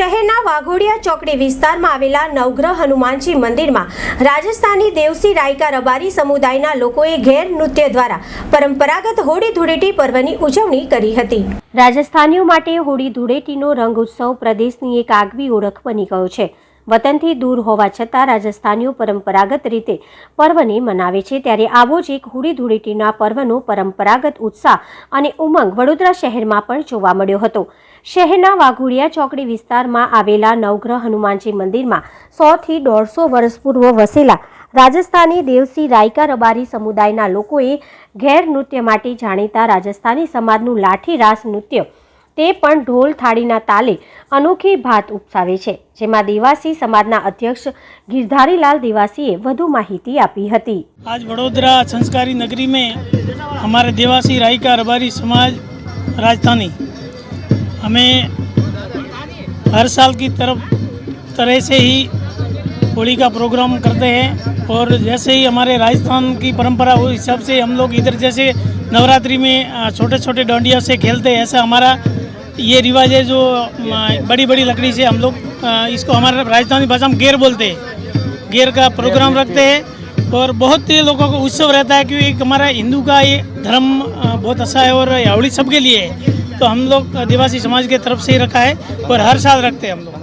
શહેરના વાઘોડિયા ચોકડી વિસ્તારમાં આવેલા નવગ્રહ હનુમાનજી મંદિરમાં રાજસ્થાની દેવસી રાયકા રબારી સમુદાયના લોકોએ ઘેર નૃત્ય દ્વારા પરંપરાગત હોળી ધૂળેટી પર્વની ઉજવણી કરી હતી. રાજસ્થાનીઓ માટે હોળી ધૂળેટીનો રંગ ઉત્સવ પ્રદેશની એક આગવી ઓળખ બની ગયો છે. વતનથી દૂર હોવા છતાં રાજસ્થાનીઓ પરંપરાગત રીતે પર્વને મનાવે છે. ત્યારે આવો જ એક હોળી ધૂળેટીના પર્વનો પરંપરાગત ઉત્સાહ અને ઉમંગ વડોદરા શહેરમાં પણ જોવા મળ્યો હતો. શહેરના વાઘોડિયા ચોકડી વિસ્તારમાં આવેલા નવગ્રહ હનુમાનજી મંદિરમાં સોથી દોઢસો વર્ષ પૂર્વ વસેલા રાજસ્થાની દેવસી રાયકા રબારી સમુદાયના લોકોએ ઘેર નૃત્ય માટે જાણીતા રાજસ્થાની સમાજનું લાઠી રાસ નૃત્ય તે પણ ઢોલ થાળીના તાલે અનોખી ભાત ઉપસાવે છે જેમાં દેવાસી સમાજના અધ્યક્ષ ગિરધારીલાલ દેવાસીએ વધુ માહિતી આપી હતી आज वडोदरा संस्कारी नगरी में हमारे देवासी राई का रबारी समाज राजधानी हमें हर साल की तरफ तरह से ही होली का प्रोग्राम करते हैं और जैसे ही हमारे राजस्थान की परंपरा हो हिसाब से हम लोग इधर जैसे नवरात्रि में अ, छोटे छोटे डांडिया से खेलते हैं ऐसा हमारा ये रिवाज है जो बड़ी बड़ी लकड़ी से हम लोग अ, इसको हमारे राजस्थानी भाषा में गेर बोलते हैं गेर का प्रोग्राम रखते हैं और बहुत ही लोगों को उत्सव रहता है क्योंकि एक हमारा हिंदू का ये धर्म अ, बहुत अच्छा है और होली सबके लिए है तो हम लोग आदिवासी समाज के तरफ से ही रखा है और हर साल रखते हैं हम लोग